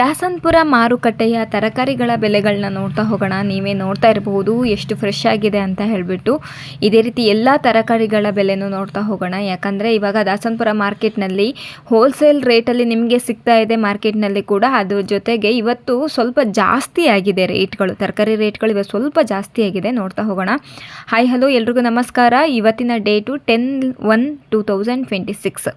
ದಾಸನ್ಪುರ ಮಾರುಕಟ್ಟೆಯ ತರಕಾರಿಗಳ ಬೆಲೆಗಳನ್ನ ನೋಡ್ತಾ ಹೋಗೋಣ. ನೀವೇ ನೋಡ್ತಾ ಇರಬಹುದು ಎಷ್ಟು ಫ್ರೆಶ್ ಆಗಿದೆ ಅಂತ ಹೇಳಿಬಿಟ್ಟು. ಇದೇ ರೀತಿ ಎಲ್ಲ ತರಕಾರಿಗಳ ಬೆಲೆನೂ ನೋಡ್ತಾ ಹೋಗೋಣ. ಯಾಕಂದರೆ ಇವಾಗ ದಾಸನ್ಪುರ ಮಾರ್ಕೆಟ್ನಲ್ಲಿ ಹೋಲ್ಸೇಲ್ ರೇಟಲ್ಲಿ ನಿಮಗೆ ಸಿಗ್ತಾ ಇದೆ ಮಾರ್ಕೆಟ್ನಲ್ಲಿ ಕೂಡ. ಅದ್ರ ಜೊತೆಗೆ ಇವತ್ತು ಸ್ವಲ್ಪ ಜಾಸ್ತಿ ಆಗಿದೆ ರೇಟ್ಗಳು ತರಕಾರಿ ರೇಟ್ಗಳು ಇವತ್ತು ಸ್ವಲ್ಪ ಜಾಸ್ತಿ ಆಗಿದೆ ನೋಡ್ತಾ ಹೋಗೋಣ. ಹಾಯ್ ಹಲೋ ಎಲ್ರಿಗೂ ನಮಸ್ಕಾರ. ಇವತ್ತಿನ date ten one two thousand twenty six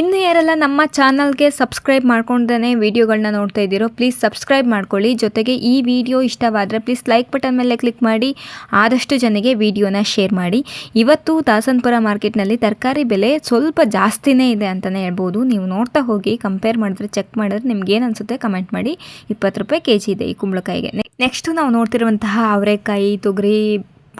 ಇನ್ನು ಯಾರೆಲ್ಲ ನಮ್ಮ ಚಾನಲ್ಗೆ ಸಬ್ಸ್ಕ್ರೈಬ್ ಮಾಡ್ಕೊಂಡೇ ವಿಡಿಯೋಗಳನ್ನ ನೋಡ್ತಾ ಇದ್ದೀರೋ ಪ್ಲೀಸ್ ಸಬ್ಸ್ಕ್ರೈಬ್ ಮಾಡ್ಕೊಳ್ಳಿ. ಜೊತೆಗೆ ಈ ವಿಡಿಯೋ ಇಷ್ಟವಾದರೆ ಪ್ಲೀಸ್ ಲೈಕ್ ಬಟನ್ ಮೇಲೆ ಕ್ಲಿಕ್ ಮಾಡಿ, ಆದಷ್ಟು ಜನಗೆ ವಿಡಿಯೋನ ಶೇರ್ ಮಾಡಿ. ಇವತ್ತು ದಾಸನ್ಪುರ ಮಾರ್ಕೆಟ್ನಲ್ಲಿ ತರಕಾರಿ ಬೆಲೆ ಸ್ವಲ್ಪ ಜಾಸ್ತಿನೇ ಇದೆ ಅಂತಲೇ ಹೇಳ್ಬೋದು. ನೀವು ನೋಡ್ತಾ ಹೋಗಿ ಕಂಪೇರ್ ಮಾಡಿದ್ರೆ ಚೆಕ್ ಮಾಡಿದ್ರೆ ನಿಮ್ಗೆ ಏನು ಅನಿಸುತ್ತೆ ಕಮೆಂಟ್ ಮಾಡಿ. ಇಪ್ಪತ್ತು ರೂಪಾಯಿ ಕೆ ಜಿ ಇದೆ ಈ ಕುಂಬಳಕಾಯಿಗೆ. ನೆಕ್ಸ್ಟು ನಾವು ನೋಡ್ತಿರುವಂತಹ ಅವರೆಕಾಯಿ, ತೊಗರಿ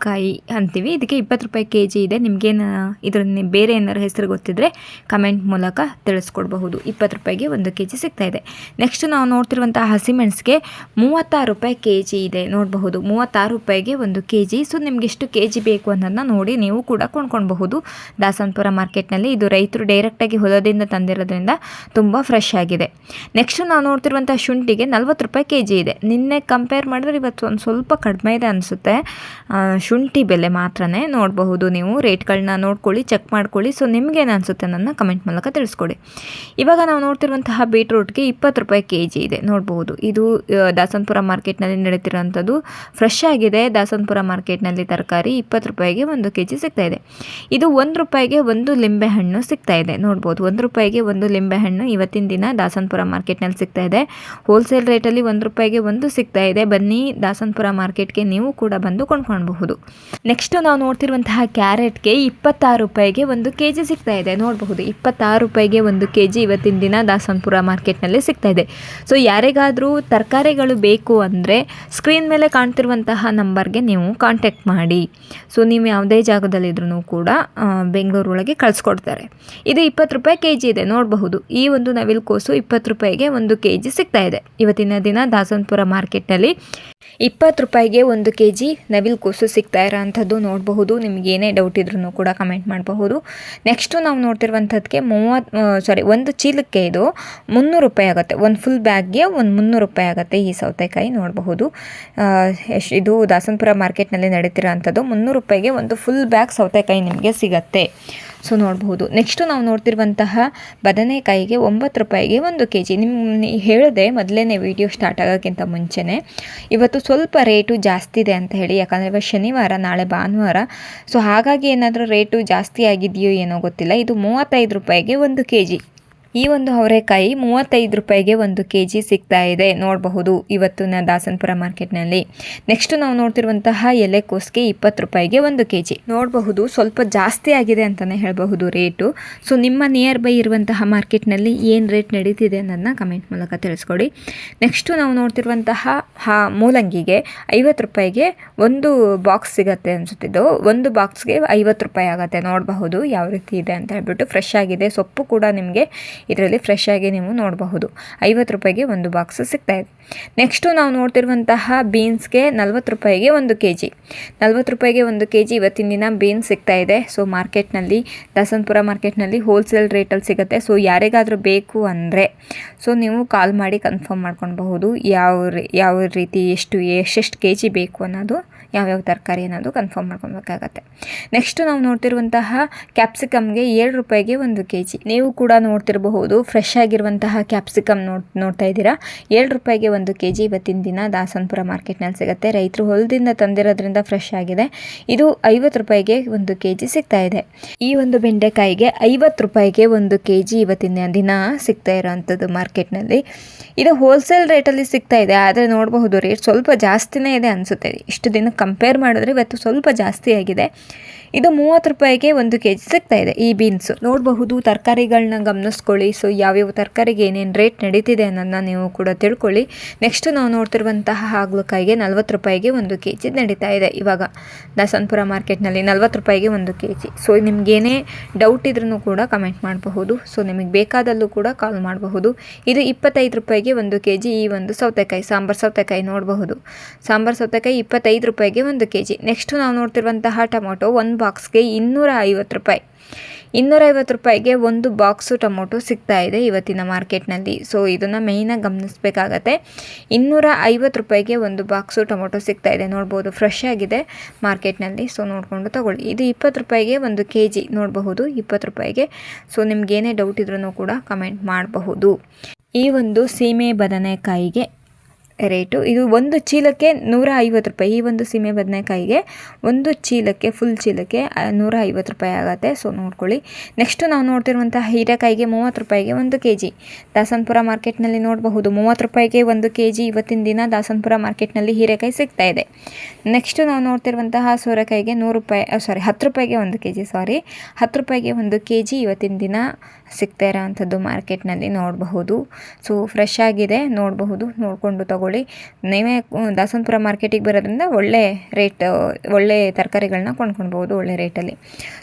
ಕಾಯಿ ಅಂತೀವಿ. ಇದಕ್ಕೆ ಇಪ್ಪತ್ತು ರೂಪಾಯಿ ಕೆ ಜಿ ಇದೆ. ನಿಮಗೇನು ಇದ್ರ ಬೇರೆ ಏನಾರು ಹೆಸರು ಗೊತ್ತಿದ್ರೆ ಕಮೆಂಟ್ ಮೂಲಕ ತಿಳಿಸ್ಕೊಡ್ಬಹುದು. ಇಪ್ಪತ್ತು ರೂಪಾಯಿಗೆ ಒಂದು ಕೆ ಜಿ ಸಿಗ್ತಾ ಇದೆ. ನೆಕ್ಸ್ಟ್ ನಾವು ನೋಡ್ತಿರುವಂಥ ಹಸಿಮೆಣಸಿಗೆ ಮೂವತ್ತಾರು ರೂಪಾಯಿ ಕೆ ಜಿ ಇದೆ. ನೋಡಬಹುದು. ಮೂವತ್ತಾರು ರೂಪಾಯಿಗೆ ಒಂದು ಕೆ ಜಿ ಸೊ ನಿಮ್ಗೆ ಎಷ್ಟು ಕೆ ಜಿ ಬೇಕು ಅನ್ನೋದನ್ನ ನೋಡಿ ನೀವು ಕೂಡ ಕೊಂಡ್ಕೊಳ್ಬಹುದು. ದಾಸನ್ಪುರ ಮಾರ್ಕೆಟ್ನಲ್ಲಿ ಇದು ರೈತರು ಡೈರೆಕ್ಟಾಗಿ ಹೊಲದಿಂದ ತಂದಿರೋದ್ರಿಂದ ತುಂಬ ಫ್ರೆಶ್ ಆಗಿದೆ. ನೆಕ್ಸ್ಟ್ ನಾವು ನೋಡ್ತಿರುವಂಥ ಶುಂಠಿಗೆ ನಲ್ವತ್ತು ರೂಪಾಯಿ ಕೆ ಜಿ ಇದೆ. ನಿನ್ನೆ ಕಂಪೇರ್ ಮಾಡಿದ್ರೆ ಇವತ್ತು ಒಂದು ಸ್ವಲ್ಪ ಕಡಿಮೆ ಇದೆ ಅನಿಸುತ್ತೆ. ಶುಂಠಿ ಬೆಲೆ ಮಾತ್ರನೇ ನೋಡಬಹುದು ನೀವು. ರೇಟ್ಗಳನ್ನ ನೋಡ್ಕೊಳ್ಳಿ ಚೆಕ್ ಮಾಡ್ಕೊಳ್ಳಿ. ಸೊ ನಿಮ್ಗೇನು ಅನಿಸುತ್ತೆ ನನ್ನ ಕಮೆಂಟ್ ಮೂಲಕ ತಿಳಿಸ್ಕೊಡಿ. ಇವಾಗ ನಾವು ನೋಡ್ತಿರುವಂತಹ ಬೀಟ್ರೂಟ್ಗೆ ಇಪ್ಪತ್ತು ರೂಪಾಯಿ ಕೆ ಜಿ ಇದೆ. ನೋಡಬಹುದು. ಇದು ದಾಸನ್ಪುರ ಮಾರ್ಕೆಟ್ನಲ್ಲಿ ನಡೀತಿರುವಂಥದ್ದು. ಫ್ರೆಶ್ ಆಗಿದೆ. ದಾಸನ್ಪುರ ಮಾರ್ಕೆಟ್ನಲ್ಲಿ ತರಕಾರಿ ಇಪ್ಪತ್ತು ರೂಪಾಯಿಗೆ ಒಂದು ಕೆ ಜಿ ಸಿಗ್ತಾ ಇದೆ. ಇದು ಒಂದು ರೂಪಾಯಿಗೆ ಒಂದು ಲಿಂಬೆಹಣ್ಣು ಸಿಗ್ತಾ ಇದೆ. ನೋಡ್ಬೋದು. ಒಂದು ರೂಪಾಯಿಗೆ ಒಂದು ಲಿಂಬೆಹಣ್ಣು ಇವತ್ತಿನ ದಿನ ದಾಸನ್ಪುರ ಮಾರ್ಕೆಟ್ನಲ್ಲಿ ಸಿಗ್ತಾ ಇದೆ. ಹೋಲ್ಸೇಲ್ ರೇಟಲ್ಲಿ ಒಂದು ರೂಪಾಯಿಗೆ ಒಂದು ಸಿಗ್ತಾ ಇದೆ. ಬನ್ನಿ, ದಾಸನ್ಪುರ ಮಾರ್ಕೆಟ್ಗೆ ನೀವು ಕೂಡ ಬಂದು ಕೊಂಡ್ಕೊಳ್ಬಹುದು. ನೆಕ್ಸ್ಟ್ ನಾವು ನೋಡ್ತಿರುವಂತಹ ಕ್ಯಾರೆಟ್ಗೆ ಇಪ್ಪತ್ತಾರು ರೂಪಾಯಿಗೆ ಒಂದು ಕೆ ಜಿ ಸಿಗ್ತಾ ಇದೆ. ನೋಡಬಹುದು, ಇಪ್ಪತ್ತಾರು ರೂಪಾಯಿಗೆ ಒಂದು ಕೆ ಜಿ ಇವತ್ತಿನ ದಿನ ದಾಸನ್ಪುರ ಮಾರ್ಕೆಟ್ನಲ್ಲಿ ಸಿಗ್ತಾ ಇದೆ. ಸೊ ಯಾರಿಗಾದರೂ ತರಕಾರಿಗಳು ಬೇಕು ಅಂದರೆ ಸ್ಕ್ರೀನ್ ಮೇಲೆ ಕಾಣ್ತಿರುವಂತಹ ನಂಬರ್ಗೆ ನೀವು ಕಾಂಟ್ಯಾಕ್ಟ್ ಮಾಡಿ. ಸೊ ನೀವು ಯಾವುದೇ ಜಾಗದಲ್ಲಿದ್ರೂ ಕೂಡ ಬೆಂಗಳೂರೊಳಗೆ ಕಳಿಸ್ಕೊಡ್ತಾರೆ. ಇದು ಇಪ್ಪತ್ತು ರೂಪಾಯಿ ಕೆ ಜಿ ಇದೆ. ನೋಡಬಹುದು, ಈ ಒಂದು ನವಿಲುಕೋಸು ಇಪ್ಪತ್ತು ರೂಪಾಯಿಗೆ ಒಂದು ಕೆ ಜಿ ಸಿಗ್ತಾ ಇದೆ. ಇವತ್ತಿನ ದಿನ ದಾಸನ್ಪುರ ಮಾರ್ಕೆಟ್ನಲ್ಲಿ ಇಪ್ಪತ್ತು ರೂಪಾಯಿಗೆ ಒಂದು ಕೆ ಜಿ ನವಿಲುಕೋಸು ಸಿಗ್ತಾ ಇರೋ ಅಂಥದ್ದು ನೋಡಬಹುದು. ನಿಮ್ಗೆ ಏನೇ ಡೌಟ್ ಇದ್ರೂ ಕೂಡ ಕಮೆಂಟ್ ಮಾಡಬಹುದು. ನೆಕ್ಸ್ಟು ನಾವು ನೋಡ್ತಿರುವಂಥದ್ದಕ್ಕೆ ಮೂವತ್ತು ಸಾರಿ ಒಂದು ಚೀಲಕ್ಕೆ ಇದು ಮುನ್ನೂರು ರೂಪಾಯಿ ಆಗುತ್ತೆ. ಒಂದು ಫುಲ್ ಬ್ಯಾಗ್ಗೆ ಒಂದು ಮುನ್ನೂರು ರೂಪಾಯಿ ಆಗುತ್ತೆ ಈ ಸೌತೆಕಾಯಿ ನೋಡಬಹುದು. ಎಷ್ಟು, ಇದು ದಾಸನ್ಪುರ ಮಾರ್ಕೆಟ್ನಲ್ಲಿ ನಡೀತಿರೋ ಅಂಥದ್ದು ಮುನ್ನೂರು ರೂಪಾಯಿಗೆ ಒಂದು ಫುಲ್ ಬ್ಯಾಗ್ ಸೌತೆಕಾಯಿ ನಿಮಗೆ ಸಿಗತ್ತೆ. ಸೊ ನೋಡಬಹುದು ನೆಕ್ಸ್ಟು ನಾವು ನೋಡ್ತಿರುವಂತಹ ಬದನೆಕಾಯಿಗೆ ಒಂಬತ್ತು ರೂಪಾಯಿಗೆ ಒಂದು ಕೆ ಜಿ ನಿಮ್ಮ ಹೇಳಿದೆ ಮೊದಲೇನೇ ವಿಡಿಯೋ ಸ್ಟಾರ್ಟ್ ಆಗೋಕ್ಕಿಂತ ಮುಂಚೆನೇ. ಇವತ್ತು ಸ್ವಲ್ಪ ರೇಟು ಜಾಸ್ತಿ ಇದೆ ಅಂತ ಹೇಳಿ. ಯಾಕಂದರೆ ಇವತ್ತು ಶನಿವಾರ, ನಾಳೆ ಭಾನುವಾರ. ಸೊ ಹಾಗಾಗಿ ಏನಾದರೂ ರೇಟು ಜಾಸ್ತಿ ಆಗಿದೆಯೋ ಏನೋ ಗೊತ್ತಿಲ್ಲ. ಇದು ಮೂವತ್ತೈದು ರೂಪಾಯಿಗೆ ಒಂದು ಕೆ ಜಿ ಈ ಒಂದು ಅವರೆಕಾಯಿ ಮೂವತ್ತೈದು ರೂಪಾಯಿಗೆ ಒಂದು ಕೆ ಜಿ ಸಿಗ್ತಾ ಇದೆ. ನೋಡಬಹುದು ಇವತ್ತು ನ ದಾಸನ್ಪುರ ಮಾರ್ಕೆಟ್ನಲ್ಲಿ. ನೆಕ್ಸ್ಟ್ ನಾವು ನೋಡ್ತಿರುವಂತಹ ಎಲೆಕೋಸ್ಗೆ ಇಪ್ಪತ್ತು ರೂಪಾಯಿಗೆ ಒಂದು ಕೆ ಜಿ ನೋಡಬಹುದು ಸ್ವಲ್ಪ ಜಾಸ್ತಿ ಆಗಿದೆ ಅಂತಲೇ ಹೇಳಬಹುದು ರೇಟು. ಸೊ, ನಿಮ್ಮ ನಿಯರ್ ಬೈ ಇರುವಂತಹ ಮಾರ್ಕೆಟ್ನಲ್ಲಿ ಏನು ರೇಟ್ ನಡೀತಿದೆ ಅನ್ನೋದನ್ನ ಕಮೆಂಟ್ ಮೂಲಕ ತಿಳಿಸ್ಕೊಡಿ. ನೆಕ್ಸ್ಟು ನಾವು ನೋಡ್ತಿರುವಂತಹ ಹಾ, ಮೂಲಂಗಿಗೆ ಐವತ್ತು ರೂಪಾಯಿಗೆ ಒಂದು ಬಾಕ್ಸ್ ಸಿಗತ್ತೆ ಅನಿಸುತ್ತಿದ್ದು ಒಂದು ಬಾಕ್ಸ್ಗೆ ಐವತ್ತು ರೂಪಾಯಿ ಆಗುತ್ತೆ. ನೋಡಬಹುದು ಯಾವ ರೀತಿ ಇದೆ ಅಂತ ಹೇಳ್ಬಿಟ್ಟು ಫ್ರೆಶ್ ಆಗಿದೆ. ಸೊಪ್ಪು ಕೂಡ ನಿಮಗೆ ಇದರಲ್ಲಿ ಫ್ರೆಶ್ ಆಗಿ ನೀವು ನೋಡಬಹುದು. ಐವತ್ತು ರೂಪಾಯಿಗೆ ಒಂದು ಬಾಕ್ಸ್ ಸಿಗ್ತಾ ಇದೆ. ನೆಕ್ಸ್ಟು ನಾವು ನೋಡ್ತಿರುವಂತಹ ಬೀನ್ಸ್ಗೆ ನಲ್ವತ್ತು ರೂಪಾಯಿಗೆ ಒಂದು ಕೆ ಜಿ ನಲ್ವತ್ತು ರೂಪಾಯಿಗೆ ಒಂದು ಕೆ ಜಿ ಇವತ್ತಿನ ದಿನ ಬೀನ್ಸ್ ಸಿಗ್ತಾ ಇದೆ. ಸೊ ಮಾರ್ಕೆಟ್ನಲ್ಲಿ ದಾಸನ್ಪುರ ಮಾರ್ಕೆಟ್ನಲ್ಲಿ ಹೋಲ್ಸೇಲ್ ರೇಟಲ್ಲಿ ಸಿಗುತ್ತೆ. ಸೊ ಯಾರಿಗಾದರೂ ಬೇಕು ಅಂದರೆ ಸೊ ನೀವು ಕಾಲ್ ಮಾಡಿ ಕನ್ಫರ್ಮ್ ಮಾಡ್ಕೊಳ್ಬಹುದು. ಯಾವ ಯಾವ ರೀತಿ ಎಷ್ಟು, ಎಷ್ಟೆಷ್ಟು ಕೆ ಜಿ ಬೇಕು ಅನ್ನೋದು, ಯಾವ್ಯಾವ ತರಕಾರಿ ಅನ್ನೋದು ಕನ್ಫರ್ಮ್ ಮಾಡ್ಕೊಬೇಕಾಗತ್ತೆ ನೆಕ್ಸ್ಟು ನಾವು ನೋಡ್ತಿರುವಂತಹ ಕ್ಯಾಪ್ಸಿಕಮ್ಗೆ ಏಳು ರೂಪಾಯಿಗೆ ಒಂದು ಕೆ ನೀವು ಕೂಡ ನೋಡ್ತಿರಬಹುದು. ಫ್ರೆಶ್ ಆಗಿರುವಂತಹ ಕ್ಯಾಪ್ಸಿಕಮ್ ನೋಡ್, ನೋಡ್ತಾ ಇದ್ದೀರಾ. ಏಳು ರೂಪಾಯಿಗೆ ಒಂದು ಕೆ ಜಿ ಇವತ್ತಿನ ದಿನ ದಾಸನ್ಪುರ ಮಾರ್ಕೆಟ್ನಲ್ಲಿ ಸಿಗುತ್ತೆ. ರೈತರು ಹೊಲದಿಂದ ತಂದಿರೋದ್ರಿಂದ ಫ್ರೆಶ್ ಆಗಿದೆ. ಇದು ಐವತ್ತು ರೂಪಾಯಿಗೆ ಒಂದು ಕೆ ಜಿ ಸಿಗ್ತಾ ಇದೆ. ಈ ಒಂದು ಬೆಂಡೆಕಾಯಿಗೆ ಐವತ್ತು ರೂಪಾಯಿಗೆ ಒಂದು ಕೆ ಜಿ ಇವತ್ತಿನ ದಿನ ಸಿಗ್ತಾ ಇರೋವಂಥದ್ದು ಮಾರ್ಕೆಟ್ನಲ್ಲಿ. ಇದು ಹೋಲ್ಸೇಲ್ ರೇಟಲ್ಲಿ ಸಿಗ್ತಾ ಇದೆ. ಆದರೆ ನೋಡಬಹುದು ರೇಟ್ ಸ್ವಲ್ಪ ಜಾಸ್ತಿನೇ ಇದೆ ಅನಿಸುತ್ತೆ. ಇಷ್ಟು ದಿನ ಕಂಪೇರ್ ಮಾಡಿದ್ರೆ ಇವತ್ತು ಸ್ವಲ್ಪ ಜಾಸ್ತಿ ಆಗಿದೆ. ಇದು ಮೂವತ್ತು ರೂಪಾಯಿಗೆ ಒಂದು ಕೆ ಜಿ ಸಿಗ್ತಾ ಇದೆ ಈ ಬೀನ್ಸು. ನೋಡಬಹುದು ತರಕಾರಿಗಳನ್ನ ಗಮನಿಸ್ಕೊಳ್ಳಿ. ಸೊ, ಯಾವ್ಯಾವ ತರಕಾರಿಗೆ ಏನೇನು ರೇಟ್ ನಡೀತಿದೆ ಅನ್ನೋದನ್ನ ನೀವು ಕೂಡ ತಿಳ್ಕೊಳ್ಳಿ. ನೆಕ್ಸ್ಟ್ ನಾವು ನೋಡ್ತಿರುವಂತಹ ಹಾಗಲಕಾಯಿಗೆ ನಲ್ವತ್ತು ರೂಪಾಯಿಗೆ ಒಂದು ಕೆ ಜಿ ನಡೀತಾ ಇದೆ. ಇವಾಗ ದಾಸನ್ಪುರ ಮಾರ್ಕೆಟ್ನಲ್ಲಿ ನಲ್ವತ್ತು ರೂಪಾಯಿಗೆ ಒಂದು ಕೆ ಜಿ ಸೊ, ನಿಮಗೇನೇ ಡೌಟ್ ಇದ್ರೂ ಕೂಡ ಕಮೆಂಟ್ ಮಾಡಬಹುದು. ಸೊ, ನಿಮಗೆ ಬೇಕಾದಲ್ಲೂ ಕೂಡ ಕಾಲ್ ಮಾಡಬಹುದು. ಇದು ಇಪ್ಪತ್ತೈದು ರೂಪಾಯಿಗೆ ಒಂದು ಕೆ ಜಿ ಈ ಒಂದು ಸೌತೆಕಾಯಿ, ಸಾಂಬಾರು ಸೌತೆಕಾಯಿ ನೋಡಬಹುದು. ಸಾಂಬಾರು ಸೌತೆಕಾಯಿ ಇಪ್ಪತ್ತೈದು ರೂಪಾಯಿಗೆ ಒಂದು ಕೆ ಜಿ ನೆಕ್ಸ್ಟ್ ನಾವು ನೋಡ್ತಿರುವಂತಹ ಟೊಮೊಟೊ ಒಂದು ಬಾಕ್ಸ್ಗೆ ಇನ್ನೂರ ಐವತ್ತು ರೂಪಾಯಿ. ಇನ್ನೂರೈವತ್ತು ರೂಪಾಯಿಗೆ ಒಂದು ಬಾಕ್ಸು ಟೊಮೊಟೊ ಸಿಗ್ತಾ ಇದೆ ಇವತ್ತಿನ ಮಾರ್ಕೆಟ್ನಲ್ಲಿ. ಸೊ, ಇದನ್ನು ಮೇಯ್ನಾಗಿ ಗಮನಿಸಬೇಕಾಗತ್ತೆ. ಇನ್ನೂರ ಐವತ್ತು ರೂಪಾಯಿಗೆ ಒಂದು ಬಾಕ್ಸು ಟೊಮೊಟೊ ಸಿಗ್ತಾ ಇದೆ. ನೋಡ್ಬೋದು, ಫ್ರೆಶ್ ಆಗಿದೆ ಮಾರ್ಕೆಟ್ನಲ್ಲಿ. ಸೊ, ನೋಡಿಕೊಂಡು ತಗೊಳ್ಳಿ. ಇದು ಇಪ್ಪತ್ತು ರೂಪಾಯಿಗೆ ಒಂದು ಕೆ ಜಿ ನೋಡಬಹುದು, ಇಪ್ಪತ್ತು ರೂಪಾಯಿಗೆ. ಸೊ ಏನೇ ಡೌಟ್ ಇದ್ರೂ ಕೂಡ ಕಮೆಂಟ್ ಮಾಡಬಹುದು. ಈ ಒಂದು ಸೀಮೆ ಬದನೆಕಾಯಿಗೆ ರೇಟು. ಇದು ಒಂದು ಚೀಲಕ್ಕೆ ನೂರ ಐವತ್ತು ರೂಪಾಯಿ. ಈ ಒಂದು ಸೀಮೆ ಬದನೆಕಾಯಿಗೆ ಒಂದು ಚೀಲಕ್ಕೆ ಫುಲ್ ಚೀಲಕ್ಕೆ ನೂರ ಐವತ್ತು ರೂಪಾಯಿ ಆಗುತ್ತೆ. ಸೊ ನೋಡ್ಕೊಳ್ಳಿ. ನೆಕ್ಸ್ಟು ನಾವು ನೋಡ್ತಿರುವಂಥ ಹೀರೆಕಾಯಿಗೆ ಮೂವತ್ತು ರೂಪಾಯಿಗೆ ಒಂದು ಕೆ ಜಿ ದಾಸನ್ಪುರ ಮಾರ್ಕೆಟ್ನಲ್ಲಿ ನೋಡಬಹುದು, ಮೂವತ್ತು ರೂಪಾಯಿಗೆ ಒಂದು ಕೆ ಜಿ ಇವತ್ತಿನ ದಿನ ದಾಸನ್ಪುರ ಮಾರ್ಕೆಟ್ನಲ್ಲಿ ಹೀರೆಕಾಯಿ ಸಿಗ್ತಾ ಇದೆ. ನೆಕ್ಸ್ಟು ನಾವು ನೋಡ್ತಿರುವಂತಹ ಸೋರೆಕಾಯಿಗೆ ನೂರು ರೂಪಾಯಿ ಸಾರಿ ಹತ್ತು ರೂಪಾಯಿಗೆ ಒಂದು ಕೆ ಜಿ ಸಾರಿ ಹತ್ತು ರೂಪಾಯಿಗೆ ಒಂದು ಕೆ ಜಿ ಇವತ್ತಿನ ದಿನ ಸಿಗ್ತಾ ಇರೋವಂಥದ್ದು ಮಾರ್ಕೆಟ್ನಲ್ಲಿ ನೋಡಬಹುದು. ಸೊ ಫ್ರೆಶ್ ಆಗಿದೆ, ನೋಡಬಹುದು, ನೋಡಿಕೊಂಡು ತಗೊಳ್ಳಿ. ನೀವೇ ದಾಸನಪುರ ಮಾರ್ಕೆಟಿಗೆ ಬರೋದ್ರಿಂದ ಒಳ್ಳೆ ರೇಟ್, ಒಳ್ಳೆ ತರಕಾರಿಗಳನ್ನ ಕೊಂಡ್ಕೊಳ್ಬೋದು ಒಳ್ಳೆ ರೇಟಲ್ಲಿ.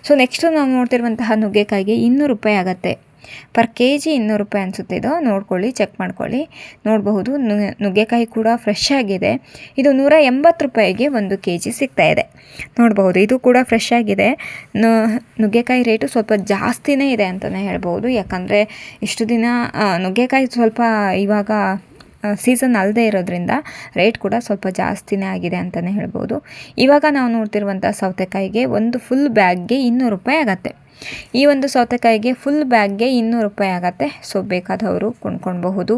ಸೊ ನೆಕ್ಸ್ಟು ನಾವು ನೋಡ್ತಿರುವಂತಹ ನುಗ್ಗೆಕಾಯಿಗೆ ಇನ್ನೂರು ರೂಪಾಯಿ ಆಗುತ್ತೆ. ಪರ್ ಕೆ ಜಿ ಇನ್ನೂರು ರೂಪಾಯಿ ಅನಿಸುತ್ತೆ ಇದು. ನೋಡ್ಕೊಳ್ಳಿ ಚೆಕ್ ಮಾಡ್ಕೊಳ್ಳಿ. ನೋಡಬಹುದು ನುಗ್ಗೆಕಾಯಿ ಕೂಡ ಫ್ರೆಶ್ ಆಗಿದೆ. ಇದು ನೂರ ಎಂಬತ್ತು ರೂಪಾಯಿಗೆ ಒಂದು ಕೆ ಜಿ ಸಿಗ್ತಾ ಇದೆ. ನೋಡಬಹುದು, ಇದು ಕೂಡ ಫ್ರೆಶ್ ಆಗಿದೆ. ನುಗ್ಗೆಕಾಯಿ ರೇಟು ಸ್ವಲ್ಪ ಜಾಸ್ತಿನೇ ಇದೆ ಅಂತಲೇ ಹೇಳ್ಬೋದು ಯಾಕಂದರೆ ಇಷ್ಟು ದಿನ ನುಗ್ಗೆಕಾಯಿ ಸ್ವಲ್ಪ ಇವಾಗ ಸೀಸನ್ ಅಲ್ಲದೆ ಇರೋದ್ರಿಂದ ರೇಟ್ ಕೂಡ ಸ್ವಲ್ಪ ಜಾಸ್ತಿನೇ ಆಗಿದೆ ಅಂತಲೇ ಹೇಳ್ಬೋದು ಇವಾಗ ನಾವು ನೋಡ್ತಿರುವಂಥ ಸೌತೆಕಾಯಿಗೆ ಒಂದು ಫುಲ್ ಬ್ಯಾಗ್ಗೆ ಇನ್ನೂರು ರೂಪಾಯಿ ಆಗತ್ತೆ. ಈ ಒಂದು ಸೌತೆಕಾಯಿಗೆ ಫುಲ್ ಬ್ಯಾಗ್ಗೆ ಇನ್ನೂರು ರೂಪಾಯಿ ಆಗುತ್ತೆ. ಸೊ ಬೇಕಾದವರು ಕೊಂಡ್ಕೊಳ್ಬಹುದು.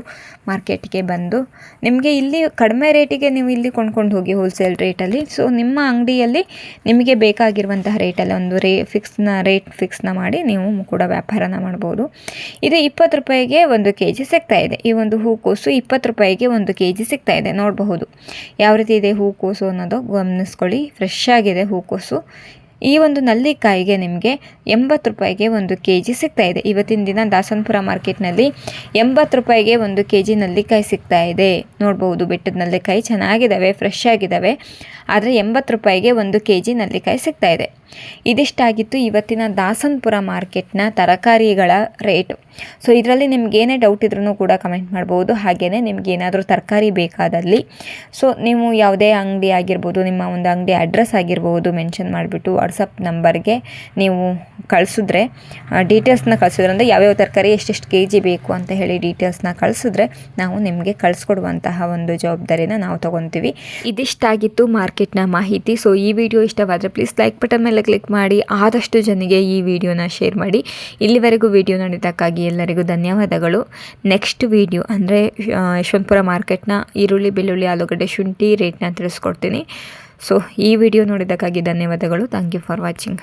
ಮಾರ್ಕೆಟ್ಗೆ ಬಂದು ನಿಮಗೆ ಇಲ್ಲಿ ಕಡಿಮೆ ರೇಟಿಗೆ ನೀವು ಇಲ್ಲಿ ಕೊಂಡ್ಕೊಂಡು ಹೋಗಿ ಹೋಲ್ಸೇಲ್ ರೇಟಲ್ಲಿ ಸೊ ನಿಮ್ಮ ಅಂಗಡಿಯಲ್ಲಿ ನಿಮಗೆ ಬೇಕಾಗಿರುವಂತಹ ರೇಟಲ್ಲಿ ಒಂದು ರೇ ಫಿಕ್ಸ್ನ ರೇಟ್ ಫಿಕ್ಸ್ನ ಮಾಡಿ ನೀವು ಕೂಡ ವ್ಯಾಪಾರನ ಮಾಡ್ಬೋದು. ಇದು ಇಪ್ಪತ್ತು ರೂಪಾಯಿಗೆ ಒಂದು ಕೆ ಜಿ ಸಿಗ್ತಾಯಿದೆ ಈ ಒಂದು ಹೂಕೋಸು ಇಪ್ಪತ್ತು ರೂಪಾಯಿಗೆ ಒಂದು ಕೆ ಜಿ ಸಿಗ್ತಾಯಿದೆ ನೋಡಬಹುದು. ಯಾವ ರೀತಿ ಇದೆ ಹೂಕೋಸು ಅನ್ನೋದು ಗಮನಿಸ್ಕೊಳ್ಳಿ. ಫ್ರೆಶ್ ಆಗಿದೆ ಹೂಕೋಸು ಈ ಒಂದು ನಲ್ಲಿಕಾಯಿಗೆ ನಿಮಗೆ ಎಂಬತ್ತು ರೂಪಾಯಿಗೆ ಒಂದು ಕೆ ಜಿ ಸಿಗ್ತಾ ಇದೆ. ಇವತ್ತಿನ ದಿನ ದಾಸನಪುರ ಮಾರ್ಕೆಟ್ನಲ್ಲಿ ಎಂಬತ್ತು ರೂಪಾಯಿಗೆ ಒಂದು ಕೆ ಜಿ ನಲ್ಲಿಕಾಯಿ ಸಿಗ್ತಾ ಇದೆ. ನೋಡ್ಬೋದು, ಬೆಟ್ಟದ ನಲ್ಲಿಕಾಯಿ ಚೆನ್ನಾಗಿದ್ದಾವೆ ಫ್ರೆಶ್ ಆಗಿದ್ದಾವೆ ಆದರೆ ಎಂಬತ್ತು ರೂಪಾಯಿಗೆ ಒಂದು ಕೆ ಜಿ ನಲ್ಲಿಕಾಯಿ ಸಿಗ್ತಾ ಇದೆ. ಇದಿಷ್ಟಾಗಿತ್ತು ಇವತ್ತಿನ ದಾಸನಪುರ ಮಾರ್ಕೆಟ್ನ ತರಕಾರಿಗಳ ರೇಟು. ಸೊ ಇದರಲ್ಲಿ ನಿಮಗೇನೇ ಡೌಟ್ ಇದ್ರೂ ಕೂಡ ಕಮೆಂಟ್ ಮಾಡ್ಬೋದು. ಹಾಗೆಯೇ ನಿಮ್ಗೆ ಏನಾದರೂ ತರಕಾರಿ ಬೇಕಾದಲ್ಲಿ. ಸೊ ನೀವು ಯಾವುದೇ ಅಂಗಡಿ ಆಗಿರ್ಬೋದು, ನಿಮ್ಮ ಒಂದು ಅಂಗಡಿ ಅಡ್ರೆಸ್ ಆಗಿರ್ಬೋದು ಮೆನ್ಷನ್ ಮಾಡಿಬಿಟ್ಟು ವಾಟ್ಸಪ್ ನಂಬರ್ಗೆ ನೀವು ಕಳಿಸಿದ್ರೆ ಡೀಟೇಲ್ಸ್ನ ಕಳಿಸಿದ್ರೆ, ಅಂದರೆ ಯಾವ್ಯಾವ ತರಕಾರಿ ಎಷ್ಟೆಷ್ಟು ಕೆ ಜಿ ಬೇಕು ಅಂತ ಹೇಳಿ ಡೀಟೇಲ್ಸ್ನ ಕಳಿಸಿದ್ರೆ ನಾವು ನಿಮಗೆ ಕಳಿಸ್ಕೊಡುವಂತಹ ಒಂದು ಜವಾಬ್ದಾರಿನ ನಾವು ತೊಗೊತೀವಿ. ಇದಿಷ್ಟಾಗಿತ್ತು ಮಾರ್ಕೆಟ್ನ ಮಾಹಿತಿ. ಸೊ ಈ ವಿಡಿಯೋ ಇಷ್ಟವಾದರೆ ಪ್ಲೀಸ್ ಲೈಕ್ ಬಟನ್ ಮೇಲೆ ಕ್ಲಿಕ್ ಮಾಡಿ, ಆದಷ್ಟು ಜನಿಗೆ ಈ ವಿಡಿಯೋನ ಶೇರ್ ಮಾಡಿ. ಇಲ್ಲಿವರೆಗೂ ವಿಡಿಯೋ ನೋಡಿದ್ದಕ್ಕಾಗಿ ಎಲ್ಲರಿಗೂ ಧನ್ಯವಾದಗಳು. ನೆಕ್ಸ್ಟ್ ವಿಡಿಯೋ ಅಂದರೆ ಯಶವಂತಪುರ ಮಾರ್ಕೆಟ್ನ ಈರುಳ್ಳಿ, ಬೆಳ್ಳುಳ್ಳಿ, ಆಲೂಗಡ್ಡೆ, ಶುಂಠಿ ರೇಟ್ನ ತಿಳಿಸ್ಕೊಡ್ತೀನಿ. ಸೊ ಈ ವಿಡಿಯೋ ನೋಡಿದ್ದಕ್ಕಾಗಿ ಧನ್ಯವಾದಗಳು. Thank you for watching